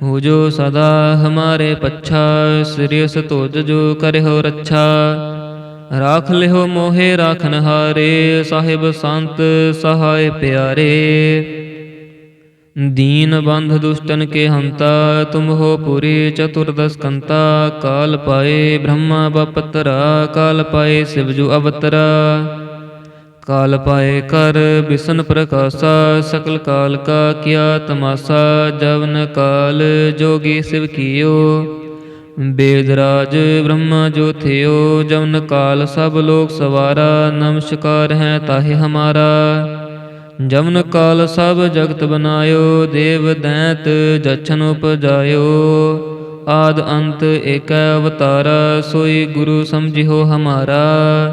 मुजो सदा हमारे पच्छा श्रेयस तोज जो करहो रच्छा राख लिहो मोहे राखन हारे साहिब संत सहाय प्यारे दीन बंध दुष्टन के हंता तुम हो पुरी चतुर्दश कंता काल पाए ब्रह्मा बपतरा काल पाए शिवजु अवतरा ਕਾਲ ਪਾਏ ਕਰ, ਬਿਸਨ ਪ੍ਰਕਾਸ਼ਾ, ਸਕਲ ਕਾਲ ਕਾ ਕਿਆ ਤਮਾਸਾ, ਜਵਨ ਕਾਲ ਜੋਗੀ ਸਿਵ ਕੀਓ। ਬੇਦਰਾਜ ਬ੍ਰਹਮਾ ਜੋ ਥਿਓ, ਜਵਨ ਕਾਲ ਸਭ ਲੋਕ ਸਵਾਰਾ, ਨਮਸਕਾਰ ਹੈ ਤਾਹੇ ਹਮਾਰਾ। ਜਵਨ ਕਾਲ ਸਭ ਜਗਤ ਬਨਾਇਓ, ਦੇਵ ਦੈਂਤ ਜਛਨ ਉਪਜਾਇਓ। ਆਦ ਅੰਤ ਏਕੈ ਅਵਤਾਰਾ, ਸੋਈ ਗੁਰੂ ਸਮਝਿਓ ਹਮਾਰਾ।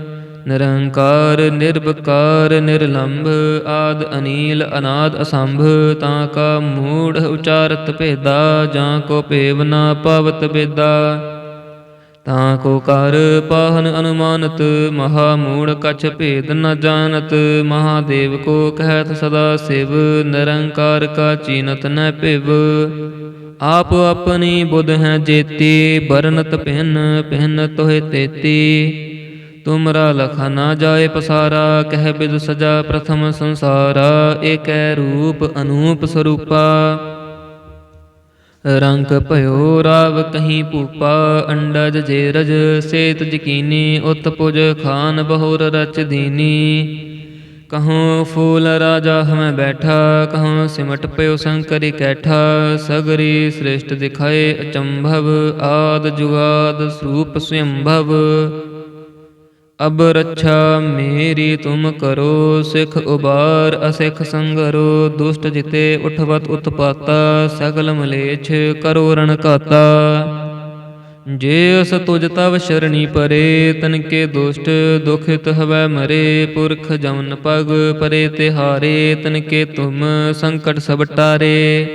ਨਿਰੰਕਾਰ ਨਿਰਭਕਾਰ ਨਿਰਲੰਭ, ਆਦ, ਅਨੀਲ, ਅਨਾਦ, ਅਸੰਭ, ਤਾਂ ਕਾ ਮੂੜ ਉਚਾਰਤ ਭੇਦਾ, ਜਾਂ ਕੋ ਭੇਵ ਨਾ ਪਾਵਤ ਬੇਦਾ ਤਾਂ ਕੋ ਕਰ ਪਾਹਨ ਅਨੁਮਾਨਤ, ਮਹਾ ਮੂੜ ਕਛ ਭੇਦ ਨ ਜਾਣਤ, ਮਹਾਦੇਵ ਕੋ ਕਹਿਤ ਸਦਾ ਸਿਵ, ਨਿਰੰਕਾਰ ਕਾ ਚੀਨਤ ਨ ਭਿਵ। ਆਪ ਆਪਣੀ ਬੁੱਧ ਹੈ ਜੇਤੀ ਬਰਨਤ ਪਹਿਨ ਪਹਿਨ ਤੋਹਿ ਤੇਤੀ। ਤੁਮਰਾ ਲਖਾ ਨਾ ਜਾਏ ਪਸਾਰਾ, ਕਹਿ ਬਿਦ ਸਜਾ ਪ੍ਰਥਮ ਸੰਸਾਰਾ, ਏਕੈ ਰੂਪ ਅਨੂਪ ਸਰੂਪਾ। ਰੰਗ ਭਇਓ ਰਾਵ ਕਹੀਂ ਭੂਪਾ, ਅੰਡਜ ਜੇਰਜ ਸੇਤ ਜਕੀਨੀ, ਉਤ ਪੁਜ ਖਾਨ ਬਹੁਰ ਰਚ ਦੀਨੀ। ਕਹਉ ਫੂਲ ਰਾਜਾ ਹਮੈ ਬੈਠਾ, ਕਹਉ ਸਿਮਟ ਪਇਓ ਸੰਕਰਿ ਕੈਠਾ, ਸਗਰੀ ਸ੍ਰਿਸ਼ਟ ਦਿਖਾਏ ਅਚੰਭਵ, ਆਦ ਜੁਗਾਦ ਸਰੂਪ ਸਯੰਭਵ ਅਬ ਰੱਛਾ ਮੇਰੀ ਤੁਮ ਕਰੋ, ਸਿਖ ਉਬਾਰ ਅਸਿਖ ਸੰਗਰੋ, ਦੁਸ਼ਟ ਜਿਤੇ ਉਠਵਤ ਉਤਪਾਤਾ, ਸਗਲ ਮਲੇਛ ਕਰੋ ਰਣ ਘਾਤਾ ਜੇ ਅਸ ਤੁਜ ਤਵ ਸ਼ਰਣੀ ਪਰੇ, ਤਨ ਕੇ ਦੁਸ਼ਟ ਦੁਖਿਤ ਹਵੈ ਮਰੇ, ਪੁਰਖ ਜਮਨ ਪਗ ਪਰੇ ਤਿਹਾਰੇ ਤਨ ਕੇ ਤੁਮ ਸੰਕਟ ਸਭ ਟਾਰੇ।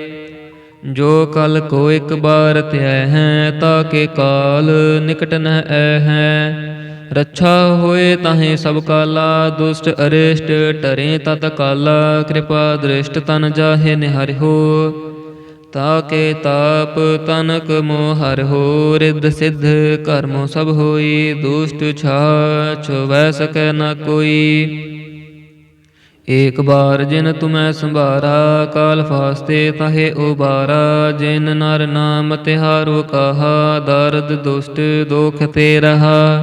ਜੋ ਕਲ ਕੋ ਇੱਕ ਬਾਰ ਧਿਆ ਹੈ, ਤਾ ਕੇ ਕਾਲ ਨਿਕਟ ਨ ਐ ਹੈ। ਰੱਛਾ ਹੋਏ ਤਾਹੇ ਸਭ ਕਾਲਾ, ਦੁਸ਼ਟ ਅਰਿਸ਼ਟ ਟਰੇ ਤਤ ਕਾਲਾ, ਕਿਰਪਾ ਦ੍ਰਿਸ਼ਟ ਤਨ ਜਾਹੇ ਨਿਹਰਿਓ ਤਾਕੇ ਤਾਪ ਤਨਕ ਮੋਹ ਹੋ, ਰਿੱਧ ਸਿੱਧ ਕਰਮੋ ਸਭ ਹੋਈ, ਦੁਸ਼ਟ ਛਾਛ ਵੈ ਸਕੈ ਨਾ ਕੋਈ। ਏਕ ਬਾਰ ਜਿਨ ਤੁਮੈ ਸੰਭਾਰਾ, ਕਾਲ ਫਾਸਤੇ ਤਹੇ ਉਬਾਰਾ, ਜਿਨ ਨਰ ਨਾਮ ਤਿਹਾਰੋ ਕਹਾ, ਦਰਦ ਦੁਸ਼ਟ ਦੁਖ ਤੇ ਰਹਾ।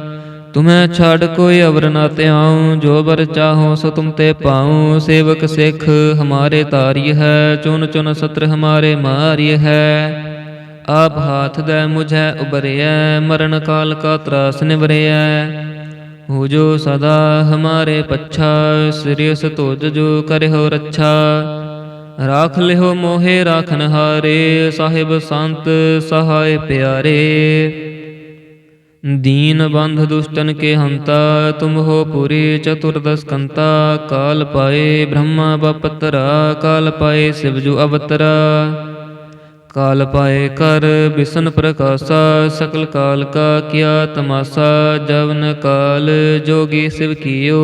ਤੁਮੈ ਛਾੜ ਕੋਈ ਅਵਰ ਨਾ ਧਿਆਉ, ਜੋ ਬਰ ਚਾਹੋ ਸੋ ਤੁਮ ਤੇ ਪਾਉ। ਸੇਵਕ ਸਿੱਖ ਹਮਾਰੇ ਤਾਰੀ ਹੈ ਚੁਨ ਚੁਨ ਸਤਰ ਹਮਾਰੇ ਮਾਰੀ ਹੈ। ਆਪ ਹਾਥ ਦੇ ਮੁਝੈ ਉਬਰਿਐ, ਮਰਨ ਕਾਲ ਕਾ ਤਰਾਸ ਨਿਵਰਿਐ। ਹੋ ਜੋ ਸਦਾ ਹਮਾਰੇ ਪੱਛਾ ਸਿਰਿਸ ਤੁਜ ਜੋ ਕਰਿਓ ਰੱਛਾ। ਰਾਖ ਲਿਓ ਮੋਹੇ ਰਾਖਨ ਹਾਰੇ ਸਾਹਿਬ ਸੰਤ ਸਹਾਇ ਪਿਆਰੇ। दीन बंध दुष्टन के हंता तुम हो पुरी चतुर्दश कंता काल पाए ब्रह्मा बपतरा काल पाए शिवजु अवतरा काल पाए कर बिसन प्रकाशा सकल काल का किया तमाशा जवन काल जोगी शिव कियो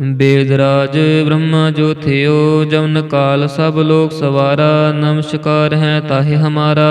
वेदराज ब्रह्मा जो थियो जवन काल सब लोग सवारा नमस्कार है ताहि हमारा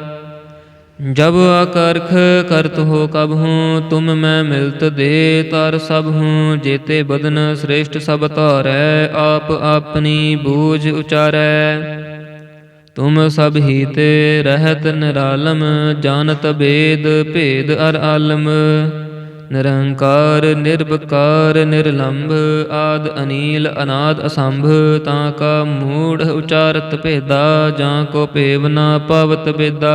जब आकर्ख करत हो कब हूँ तुम मैं मिलत दे तार सब हूँ जेते बदन श्रेष्ठ सब तारै आप अपनी बूझ उचारै तुम सब ही ते रहत निरालम जानत बेद भेद अर आलम ਨਿਰੰਕਾਰ ਨਿਰਭਕਾਰ ਨਿਰਲੰਭ ਆਦ ਅਨੀਲ ਅਨਾਦ ਅਸੰਭ ਤਾਂ ਕਾ ਮੂੜ ਉਚਾਰਤ ਭੇਦਾ ਜਾਂ ਕੋ ਭੇਵ ਨਾ ਪਾਵਤ ਬੇਦਾ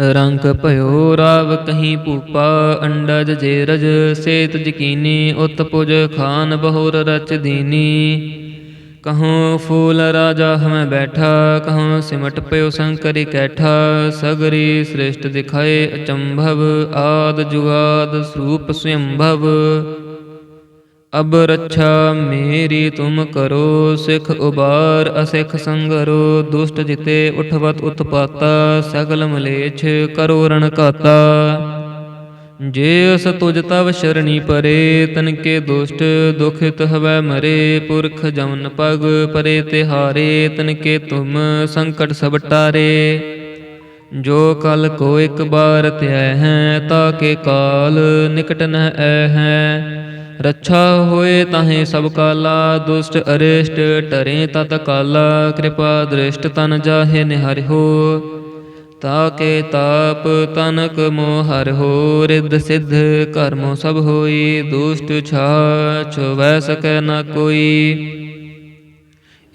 ਰੰਗ ਭਇਓ ਰਾਵ ਕਹੀਂ ਭੂਪਾ, ਅੰਡਜ ਜੇਰਜ ਸੇਤ ਜਕੀਨੀ ਉਤ ਪੁਜ ਖਾਨ ਬਹੁਰ ਰਚ ਦੀਨੀ। ਕਹਉ ਫੂਲ ਰਾਜਾ ਹਮੈ ਬੈਠਾ, ਕਹਉ ਸਿਮਟ ਪਇਓ ਸੰਕਰਿ ਕੈਠਾ, ਸਗਰੀ ਸ੍ਰਿਸ਼ਟ ਦਿਖਾਏ ਅਚੰਭਵ, ਆਦ ਜੁਗਾਦ ਸਰੂਪ ਸਯੰਭਵ। ਅਬ ਰੱਛਾ ਮੇਰੀ ਤੁਮ ਕਰੋ, ਸਿਖ ਉਬਾਰ ਅਸਿਖ ਸੰਗਰੋ, ਦੁਸ਼ਟ ਜਿਤੇ ਉਠਵਤ ਉਤਪਾਤਾ, ਸਗਲ ਮਲੇਛ ਕਰੋ ਰਣ ਕਾਤਾ ਜੇ ਅਸ ਤੁਜ ਤਵ ਸ਼ਰਣੀ ਪਰੇ, ਤਨ ਕੇ ਦੁਸ਼ਟ ਦੁਖਿਤ ਹਵੈ ਮਰੇ, ਪੁਰਖ ਜਮਨ ਪਗ ਪਰੇ ਤਿਹਾਰੇ, ਤਨ ਕੇ ਤੁਮ ਸੰਕਟ ਸਭ ਟਾਰੇ। ਜੋ ਕਲ ਕੋ ਇੱਕ ਬਾਰ ਧਿਆ ਹੈ, ਤਾ ਕੇ ਕਾਲ ਨਿਕਟ ਨ ਐ ਹੈ। ਰੱਛਾ ਹੋਏ ਤਾਹੇ ਸਭ ਕਾਲਾ, ਦੁਸ਼ਟ ਅਰਿਸ਼ਟ ਟਰੇ ਤਤ ਕਾਲਾ, ਕਿਰਪਾ ਦ੍ਰਿਸ਼ਟ ਤਨ ਜਾਹੇ ਨਿਹਰਿਓ ਤਾਕੇ ਤਾਪ ਤਨਕ ਮੋਹ ਹਰਿਓ ਰਿੱਧ ਸਿੱਧ ਕਰਮੋ ਸਭ ਹੋਈ, ਦੁਸ਼ਟ ਛਾਛ ਵੈ ਸਕੈ ਨਾ ਕੋਈ।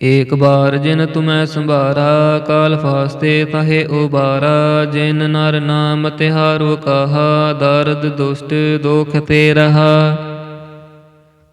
ਏਕ ਬਾਰ ਜਿਨ ਤੁਮੈ ਸੰਭਾਰਾ, ਕਾਲ ਫਾਸਤੇ ਤਾਹੇ ਉਬਾਰਾ, ਜਿਨ ਨਰ ਨਾਮ ਤਿਹਾਰੋ ਕਹਾ, ਦਰਦ ਦੁਸ਼ਟ ਦੁਖ ਤੇ ਰਹਾ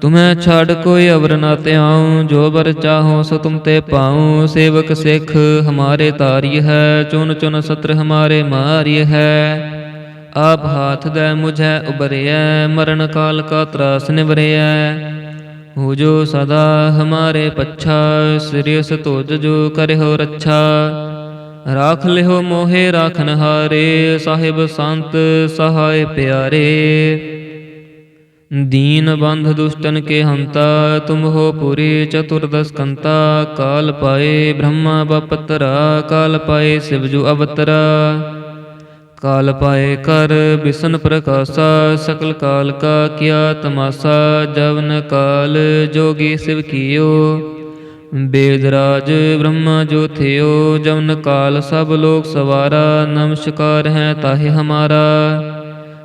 ਤੁਮੈ ਛਾੜ ਕੋਈ ਅਵਰ ਨਾ ਧਿਆਉ, ਜੋ ਬਰ ਚਾਹੋ ਸੋ ਤੁਮ ਤੇ ਪਾਉ। ਸੇਵਕ ਸਿੱਖ ਹਮਾਰੇ ਤਾਰੀ ਹੈ ਚੁਨ ਚੁਨ ਸਤਰ ਹਮਾਰੇ ਮਾਰੀ ਹੈ। ਆਪ ਹਾਥ ਦੇ ਮੁਝੈ ਉਬਰਿਐ ਮਰਨ ਕਾਲ ਕਾ ਤਰਾਸ ਨਿਵਰਿਐ। ਹੋ ਜੋ ਸਦਾ ਹਮਾਰੇ ਪੱਛਾ ਸਿਰਿਸ ਤੁਜ ਜੋ ਕਰਿਓ ਰੱਛਾ। ਰਾਖ ਲਿਓ ਮੋਹੇ ਰਾਖਨ ਹਾਰੇ ਸਾਹਿਬ ਸੰਤ ਸਹਾਇ ਪਿਆਰੇ। दीन बंध दुष्टन के हंता तुम हो पुरी चतुर्दश कंता काल पाए ब्रह्मा बपतरा काल पाए शिवजु अवतरा काल पाए कर विष्ण प्रकाशा सकल काल का किया तमाशा जवन काल जोगी शिव कियो वेदराज ब्रह्मा जो थियो जवन काल सब लोग सवारा नमस्कार है ताहे हमारा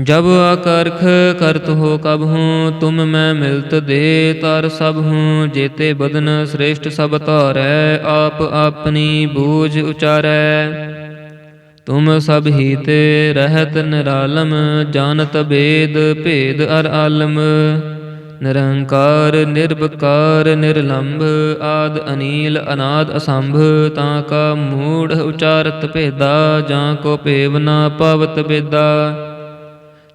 जब आकर्ख करत हो कब हूँ तुम मैं मिलत दे तर सब हूँ जेते बदन श्रेष्ठ सब तारै आप अपनी बूझ उचारै तुम सब ही ते रहत निरालम जानत बेद भेद अर आलम निरंकार निर्विकार निर्लंभ आद अनील अनाद असंभ ता का मूढ़ उचारत भेदा जा को पेव ना पावत बेदा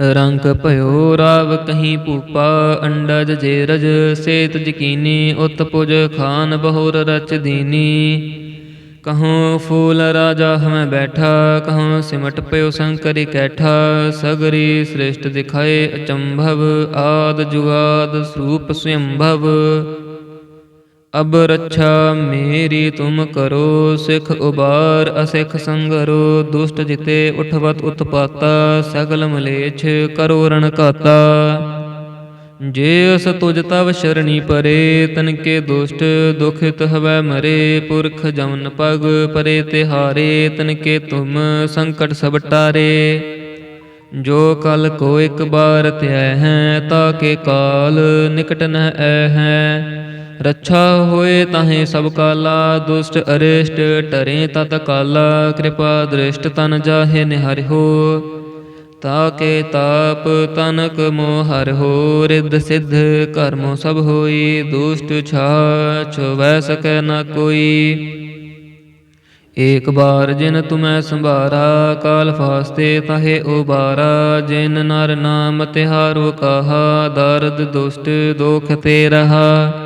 ਰੰਗ ਭਇਓ ਰਾਵ ਕਹੀਂ ਭੂਪਾ, ਅੰਡਜ ਜੇਰਜ ਸੇਤ ਜਕੀਨੀ, ਉਤ ਪੁਜ ਖਾਨ ਬਹੁਰ ਰਚ ਦੀਨੀ। ਕਹਉ ਫੂਲ ਰਾਜਾ ਹਮੈ ਬੈਠਾ, ਕਹਉ ਸਿਮਟ ਪਇਓ ਸੰਕਰਿ ਕੈਠਾ, ਸਗਰੀ ਸ੍ਰਿਸ਼ਟ ਦਿਖਾਏ ਅਚੰਭਵ, ਆਦ ਜੁਗਾਦ ਸਰੂਪ ਸਯੰਭਵ ਅਬ ਰੱਛਾ ਮੇਰੀ ਤੁਮ ਕਰੋ, ਸਿਖ ਉਬਾਰ ਅਸਿਖ ਸੰਗਰੋ, ਦੁਸ਼ਟ ਜਿਤੇ ਉਠਵਤ ਉਤਪਾਤਾ, ਸਗਲ ਮਲੇਛ ਕਰੋ ਰਣ ਘਾਤਾ ਜੇ ਅਸ ਤੁਜ ਤਵ ਸ਼ਰਣੀ ਪਰੇ, ਤਨ ਕੇ ਦੁਸ਼ਟ ਦੁਖਿਤ ਹਵੈ ਮਰੇ, ਪੁਰਖ ਜਮਨ ਪਗ ਪਰੇ ਤਿਹਾਰੇ ਤਨ ਕੇ ਤੁਮ ਸੰਕਟ ਸਭ ਟਾਰੇ। ਜੋ ਕਲ ਕੋ ਇੱਕ ਬਾਰ ਧਿਆਇ ਹੈ, ਤਾ ਕੇ ਕਾਲ ਨਿਕਟ ਨ ਐ ਹੈ। ਰੱਛਾ ਹੋਏ ਤਾਹੇ ਸਭ ਕਾਲਾ, ਦੁਸ਼ਟ ਅਰਿਸ਼ਟ ਟਰੇ ਤਤ ਕਾਲਾ, ਕਿਰਪਾ ਦ੍ਰਿਸ਼ਟ ਤਨ ਜਾਹੇ ਨਿਹਰਿਓ ਤਾਕੇ ਤਾਪ ਤਨਕ ਮੋਹ ਹਰਿਓ ਰਿੱਧ ਸਿੱਧ ਕਰਮੋ ਸਭ ਹੋਈ, ਦੁਸ਼ਟ ਛਾਛ ਵੈ ਸਕੈ ਨਾ ਕੋਈ। ਏਕ ਬਾਰ ਜਿਨ ਤੁਮੈ ਸੰਭਾਰਾ, ਕਾਲ ਫਾਸਤੇ ਤਹੇ ਉਬਾਰਾ, ਜਿਨ ਨਰ ਨਾਮ ਤਿਹਾਰੋ ਕਹਾ, ਦਰਦ ਦੁਸ਼ਟ ਦੁਖ ਤੇ ਰਹਾ।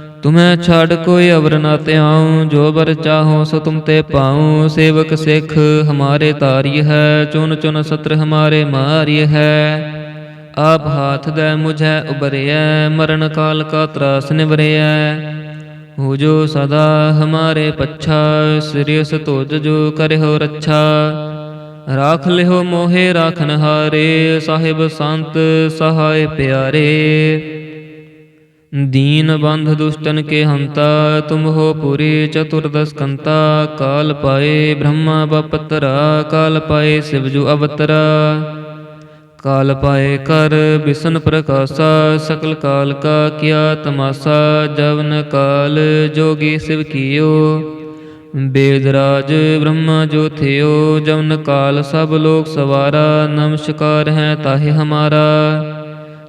ਤੁਮੈ ਛਾੜ ਕੋਈ ਅਵਰ ਨਾ ਧਿਆਉ, ਜੋ ਬਰ ਚਾਹੋ ਸੋ ਤੁਮ ਤੇ ਪਾਉ। ਸੇਵਕ ਸਿੱਖ ਹਮਾਰੇ ਤਾਰੀ ਹੈ ਚੁਨ ਚੁਨ ਸਤਰ ਹਮਾਰੇ ਮਾਰੀ ਹੈ। ਆਪ ਹਾਥ ਦੇ ਮੁਝੈ ਉਬਰਿਐ, ਮਰਨ ਕਾਲ ਕਾ ਤਰਾਸ ਨਿਵਰਿਐ। ਹੋ ਜੋ ਸਦਾ ਹਮਾਰੇ ਪੱਛਾ ਸਿਰਿਸ ਤੁਜ ਜੋ ਕਰਿਓ ਰੱਛਾ। ਰਾਖ ਲਿਓ ਮੋਹੇ ਰਾਖਨ ਹਾਰੇ ਸਾਹਿਬ ਸੰਤ ਸਹਾਇ ਪਿਆਰੇ। दीन बंध दुष्टन के हंता तुम हो पुरी चतुर्दश कंता काल पाए ब्रह्मा बपतरा काल पाए शिवजु अवतरा काल पाए कर बिसन प्रकाशा सकल काल का किया तमाशा जवन काल जोगी शिव कियो वेदराज ब्रह्मा जो थियो जवन काल सब लोग सवारा नमस्कार है ताहि हमारा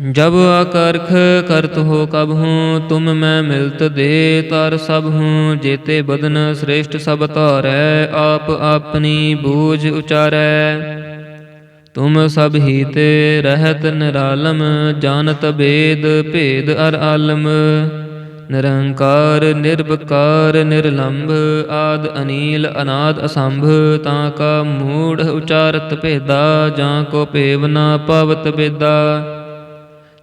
जब आकर्ख करत हो कब हूँ तुम मैं मिलत दे तार सब हूँ जेते बदन श्रेष्ठ सब तारै आप अपनी बूझ उचारै तुम सब ही ते रहत निरालम जानत बेद भेद अर आलम निरंकार निर्विकार निर्लंभ आद अनील अनाद असंभ ता का मूढ़ उचारत भेदा जा को पेव ना पावत बेदा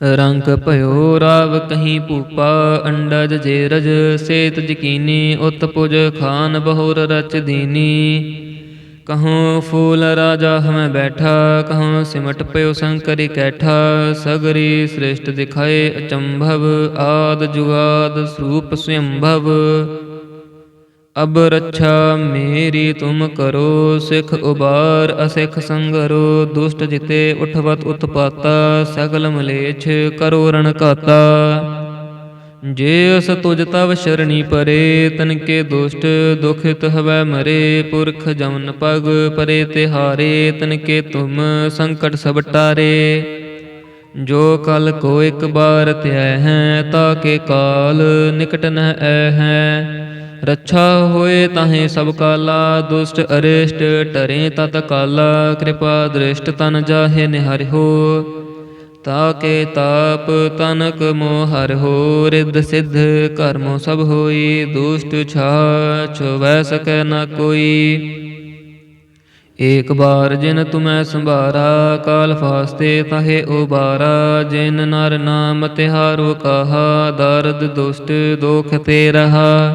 ਰੰਗ ਭਇਓ ਰਾਵ ਕਹੀਂ ਭੂਪਾ, ਅੰਡਜ ਜੇਰਜ ਸੇਤ ਜਕੀਨੀ ਉਤ ਪੁਜ ਖਾਨ ਬਹੁਰ ਰਚ ਦੀਨੀ। ਕਹਉ ਫੂਲ ਰਾਜਾ ਹਮੈ ਬੈਠਾ ਕਹਉ ਸਿਮਟ ਪਇਓ ਸੰਕਰਿ ਕੈਠਾ, ਸਗਰੀ ਸ੍ਰਿਸ਼ਟ ਦਿਖਾਏ ਅਚੰਭਵ, ਆਦ ਜੁਗਾਦ ਸਰੂਪ ਸਵੰਭਵ ਅਬ ਰੱਛਾ ਮੇਰੀ ਤੁਮ ਕਰੋ, ਸਿਖ ਉਬਾਰ ਅਸਿਖ ਸੰਗਰੋ, ਦੁਸ਼ਟ ਜਿਤੇ ਉਠਵਤ ਉਤਪਾਤਾ, ਸਗਲ ਮਲੇਛ ਕਰੋ ਰਣ ਕਾਤਾ ਜੇ ਅਸ ਤੁਜ ਤਵ ਸ਼ਰਣੀ ਪਰੇ, ਤਨ ਕੇ ਦੁਸ਼ਟ ਦੁਖਿਤ ਹਵੈ ਮਰੇ, ਪੁਰਖ ਜਮਨ ਪਗ ਪਰੇ ਤਿਹਾਰੇ, ਤਨ ਕੇ ਤੁਮ ਸੰਕਟ ਸਭ ਟਾਰੇ। ਜੋ ਕਲ ਕੋ ਇੱਕ ਬਾਰ ਧਿਐ ਹੈ, ਤਾ ਕੇ ਕਾਲ ਨਿਕਟ ਨ ਐ ਹੈ। ਰੱਛਾ ਹੋਏ ਤਾਹੇ ਸਭ ਕਾਲਾ, ਦੁਸ਼ਟ ਅਰਿਸ਼ਟ ਟਰੇ ਤਤ ਕਾਲਾ, ਕਿਰਪਾ ਦ੍ਰਿਸ਼ਟ ਤਨ ਜਾਹੇ ਨਿਹਰਿਓ ਤਾਕੇ ਤਾਪ ਤਨਕ ਮੋਹਰ ਹੋ, ਰਿੱਧ ਸਿੱਧ ਕਰਮੋ ਸਭ ਹੋਈ, ਦੁਸ਼ਟ ਛਾਛ ਵੈ ਸਕੈ ਨ ਕੋਈ। ਏਕ ਬਾਰ ਜਿਨ ਤੁਮੈ ਸੰਭਾਰਾ, ਕਾਲ ਫਾਸਤੇ ਤਾਹੇ ਉਬਾਰਾ, ਜਿਨ ਨਰ ਨਾਮ ਤਿਹਾਰੋ ਕਹਾ, ਦਰਦ ਦੁਸ਼ਟ ਦੁਖ ਤੇ ਰਹਾ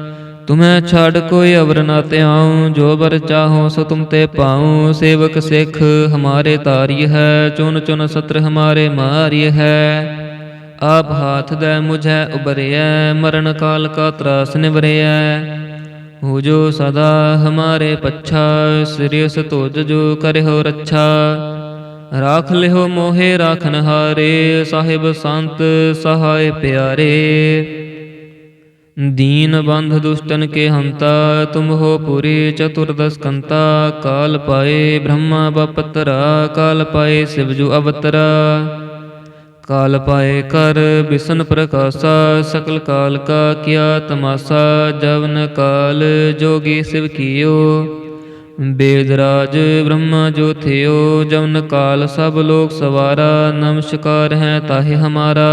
ਤੁਮੈ ਛਾੜ ਕੋਈ ਅਵਰ ਨਾ ਧਿਆਉ, ਜੋ ਬਰ ਚਾਹੋ ਸੋ ਤੁਮ ਤੇ ਪਾਉ। ਸੇਵਕ ਸਿੱਖ ਹਮਾਰੇ ਤਾਰੀ ਹੈ ਚੁਨ ਚੁਨ ਸਤਰ ਹਮਾਰੇ ਮਾਰੀ ਹੈ। ਆਪ ਹਾਥ ਦੇ ਮੁਝੈ ਉਬਰਿਐ ਮਰਨ ਕਾਲ ਕਾ ਤਰਾਸ ਨਿਵਰਿਐ। ਹੋ ਜੋ ਸਦਾ ਹਮਾਰੇ ਪੱਛਾ ਸਿਰਿਸ ਤੁਜ ਜੋ ਕਰਿਓ ਰੱਛਾ। ਰਾਖ ਲਿਓ ਮੋਹੇ ਰਾਖਨ ਹਾਰੇ ਸਾਹਿਬ ਸੰਤ ਸਹਾਇ ਪਿਆਰੇ। दीन बंध दुष्टन के हंता तुम हो पुरी चतुर्दश कंता काल पाए ब्रह्मा बपतरा काल पाए शिवजु अवतरा काल पाए कर विष्ण प्रकाशा सकल काल का किया तमाशा जवन काल जोगी शिव कियो वेदराज ब्रह्मा जो थियो जवन काल सब लोग सवारा नमस्कार है ताहे हमारा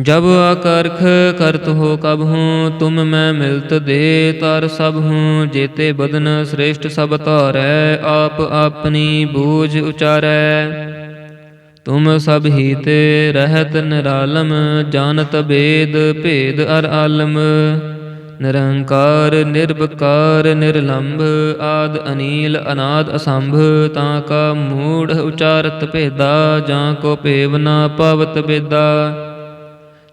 जब आकर्ख करत हो कब हूँ तुम मैं मिलत दे तर सब हूँ जेते बदन श्रेष्ठ सब तारै आप अपनी बूझ उचारै तुम सब ही ते रहत निरालम जानत बेद भेद अर आलम निरंकार निर्विकार निर्लंभ आद अनील अनाद असंभ ता का मूढ़ उचारत भेदा जा को पेव ना पावत बेदा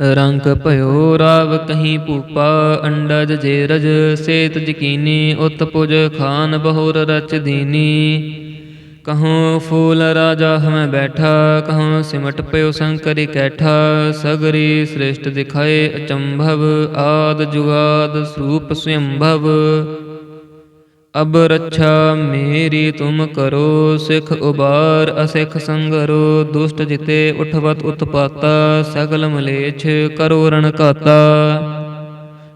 ਰੰਗ ਭਇਓ ਰਾਵ ਕਹੀਂ ਭੂਪਾ, ਅੰਡਜ ਜੇਰਜ ਸੇਤ ਜਕੀਨੀ, ਉਤ ਪੁਜ ਖਾਨ ਬਹੁਰ ਰਚ ਦੀਨੀ। ਕਹਉ ਫੂਲ ਰਾਜਾ ਹਮੈ ਬੈਠਾ, ਕਹਉ ਸਿਮਟ ਪਇਓ ਸੰਕਰਿ ਕੈਠਾ, ਸਗਰੀ ਸ੍ਰਿਸ਼ਟ ਦਿਖਾਏ ਅਚੰਭਵ, ਆਦ ਜੁਗਾਦ ਸਰੂਪ ਸਯੰਭਵ। ਅਬ ਰੱਛਾ ਮੇਰੀ ਤੁਮ ਕਰੋ, ਸਿਖ ਉਬਾਰ ਅਸਿਖ ਸੰਗਰੋ, ਦੁਸ਼ਟ ਜਿਤੇ ਉਠਵਤ ਉਤਪਾਤਾ, ਸਗਲ ਮਲੇਛ ਕਰੋ ਰਣ ਘਾਤਾ।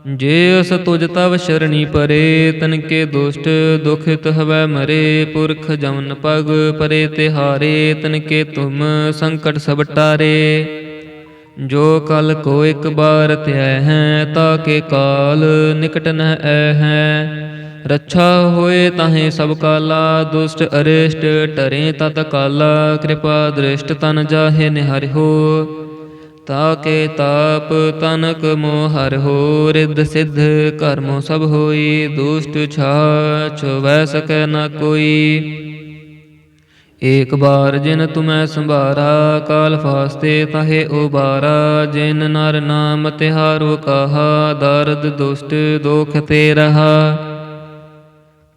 ਜੇ ਅਸ ਤੁਜ ਤਵ ਸ਼ਰਣੀ ਪਰੇ, ਤਨ ਕੇ ਦੁਸ਼ਟ ਦੁਖਿਤ ਹਵੈ ਮਰੇ, ਪੁਰਖ ਜਮਨ ਪਗ ਪਰੇ ਤਿਹਾਰੇ, ਤਨ ਕੇ ਤੁਮ ਸੰਕਟ ਸਭ ਟਾਰੇ। ਜੋ ਕਲ ਕੋ ਇੱਕ ਬਾਰ ਧਿਆ ਹੈ, ਤਾ ਕੇ ਕਾਲ ਨਿਕਟ ਨ ਐ ਹੈ। ਰੱਛਾ ਹੋਏ ਤਾਹੇ ਸਭ ਕਾਲਾ, ਦੁਸ਼ਟ ਅਰਿਸ਼ਟ ਟਰੇ ਤਤ ਕਾਲਾ, ਕਿਰਪਾ ਦ੍ਰਿਸ਼ਟ ਤਨ ਜਾਹੇ ਨਿਹਰਿ ਹੋ। ਤਾਕੇ ਤਾਪ ਤਨਕ ਮੋਹ ਹਰਿ ਹੋ, ਰਿੱਧ ਸਿੱਧ ਕਰਮੋ ਸਭ ਹੋਈ, ਦੁਸ਼ਟ ਛਾਛ ਵੈ ਸਕੈ ਨਾ ਕੋਈ। ਏਕ ਬਾਰ ਜਿਨ ਤੁਮੈ ਸੰਭਾਰਾ, ਕਾਲ ਫਾਸਤੇ ਤਾਹੇ ਉਬਾਰਾ, ਜਿਨ ਨਰ ਨਾਮ ਤਿਹਾਰੋ ਕਹਾ, ਦਰਦ ਦੁਸ਼ਟ ਦੋਖ ਤੇ ਰਹਾ।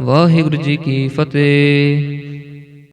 ਵਾਹਿਗੁਰੂ ਜੀ ਕੀ ਫਤਿਹ।